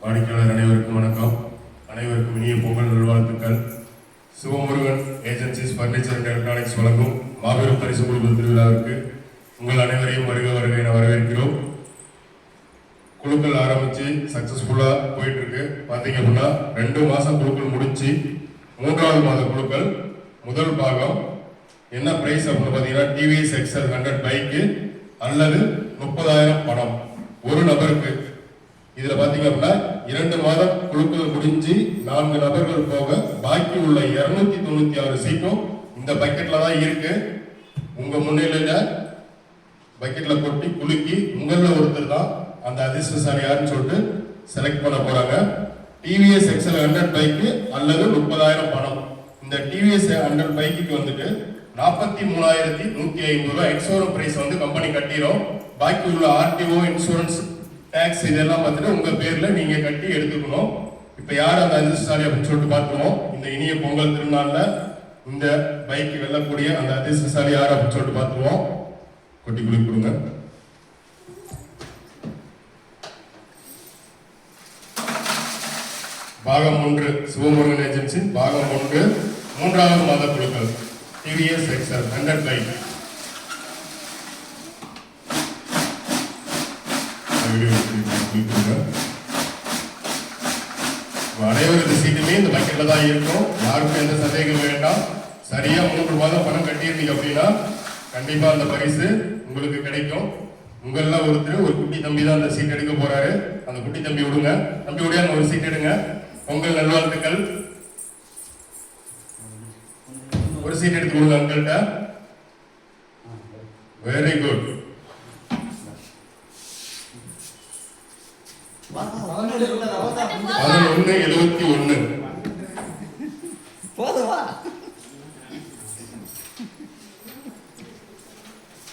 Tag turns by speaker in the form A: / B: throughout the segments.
A: வாடிக்கையாளர் அனைவருக்கும் வணக்கம். அனைவருக்கும் இனிய பொங்கல் நல்வாழ்த்துக்கள். Sivamurugan agencies furniture and electronics வழங்கும் மாபெரும் பரிசு கொடுக்கும் திருவிழாவிற்கு உங்கள் அனைவரையும் வருக வருகை என வரவேற்கிறோம். குழுக்கள் ஆரம்பித்து சக்ஸஸ்ஃபுல்லாக போயிட்டுருக்கு. பார்த்தீங்க அப்படின்னா ரெண்டு மாதம் குழுக்கள் முடித்து மூன்றாவது மாத குழுக்கள் முதல் பாகம் என்ன ப்ரைஸ் அப்படின்னு பார்த்தீங்கன்னா டிவிஎஸ் எக்ஸ்எல் ஹண்ட்ரட் பைக்கு அல்லது முப்பதாயிரம் பணம். ஒரு நபருக்கு இரண்டு குழுக்கள் முடிஞ்சு நான்கு நபர்கள் போக பாக்கி உள்ள இருநூத்தி தொண்ணூத்தி ஆறு சீட்டும் இந்த பக்கெட்ல தான் இருக்கு. உங்க முன்னிலையில பக்கெட்ல கொட்டி குலுக்கி உங்கள ஒருத்தர் தான் அந்த அதிர்ஷ்டசாலி யாருன்னு சொல்லிட்டு செலக்ட் பண்ண போறாங்க. டிவிஎஸ் எக்ஸல் ஹண்ட்ரட் பைக்கு அல்லது முப்பதாயிரம் பணம். இந்த டிவிஎஸ் ஹண்ட்ரட் பைக்கு வந்துட்டு நாற்பத்தி மூணாயிரத்தி நூத்தி ஐம்பது ரூபாய் எக்ஸோரம் பிரைஸ் வந்து கம்பெனி கட்டிடும் பாக்கி உள்ள ஆர்டிஓ இன்சூரன்ஸ் டேக்ஸ் இதெல்லாம் பார்த்துட்டு உங்க பேர்ல நீங்க கட்டி எடுத்துக்கணும். இப்ப யார் அந்த அதிர்ஷ்டசாலி அப்படின்னு சொல்லிட்டு பார்த்துருவோம் இந்த இனிய பொங்கல் திருநாள்ல இந்த பைக் வெல்லக்கூடிய அந்த அதிர்ஷ்டசாலி யார் அப்படின்னு சொல்லிட்டு பார்த்துருவோம்? கொட்டி குளி கொடுங்க. பாகம் ஒன்று சிவமுருகன் ஏஜென்சி. பாகம் ஒன்று மூன்றாவது மாத குழுக்கள் டிவிஎஸ் எக்ஸல் ஹண்ட்ரட் பைக் அனைவரது சீட்டுமே இந்த பக்கெட்ல தான் இருக்கும் யாருக்கும் எந்த சந்தேகம் வேண்டாம் சரியா மூன்று மாதம் பணம் கட்டியிருந்தீங்க அப்படின்னா கண்டிப்பா அந்த பரிசு உங்களுக்கு கிடைக்கும் உங்கள ஒருத்தர் ஒரு குட்டி தம்பி தான் அந்த சீட் எடுக்க போறாரு அந்த குட்டி தம்பி விடுங்க தம்பி விடியாங்க ஒரு சீட் எடுங்க உங்கள் நல்வாழ்த்துக்கள் ஒரு சீட் எடுத்து கொடுங்க அங்கிள்கிட்ட வெரி குட் பதினொன்னு எழுபத்தி ஒன்னு
B: போதுவா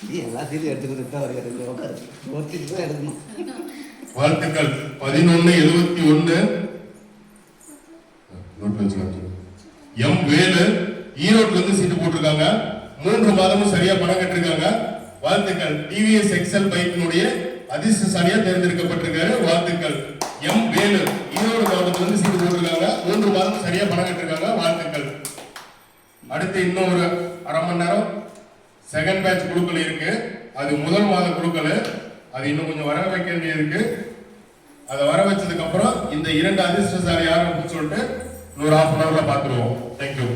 B: நீ எல்லாத்தையும் எடுத்துக்கிட்டு தான் எடுக்கணும்.
A: வாழ்த்துக்கள். பதினொன்னு எழுபத்தி வச்சுக்கலாம் எம் வேலு ஈரோட்ல இருந்து சீட்டு போட்டிருக்காங்க. மூன்று மாதமும் சரியா பணம் கட்டிருக்காங்க. வாழ்த்துக்கள். டிவிஎஸ் எக்ஸல் பைக்கினுடைய அதிர்ஷ்டசாலியா தேர்ந்தெடுக்கப்பட்டிருக்காரு. வாழ்த்துக்கள். எம் வேலு. ஈரோடு மாவட்டத்துல இருந்து சீட்டு போட்டிருக்காங்க. மூன்று மாதம் சரியா பணம் கட்டிருக்காங்க. வாழ்த்துக்கள். அடுத்து இன்னும் ஒரு அரை மணி நேரம் செகண்ட் பேட்ச் குழுக்கள் இருக்கு. அது முதல் மாத குழுக்கள். அது இன்னும் கொஞ்சம் வர வைக்க வேண்டியது இருக்கு அதை வர வச்சதுக்கு அப்புறம் இந்த இரண்டு அதிர்ஷ்டசாலி யாரும் சொல்லிட்டு இன்னொரு ஹாஃப் அன் ஹவர்ல பாத்துருவோம். தேங்க்யூ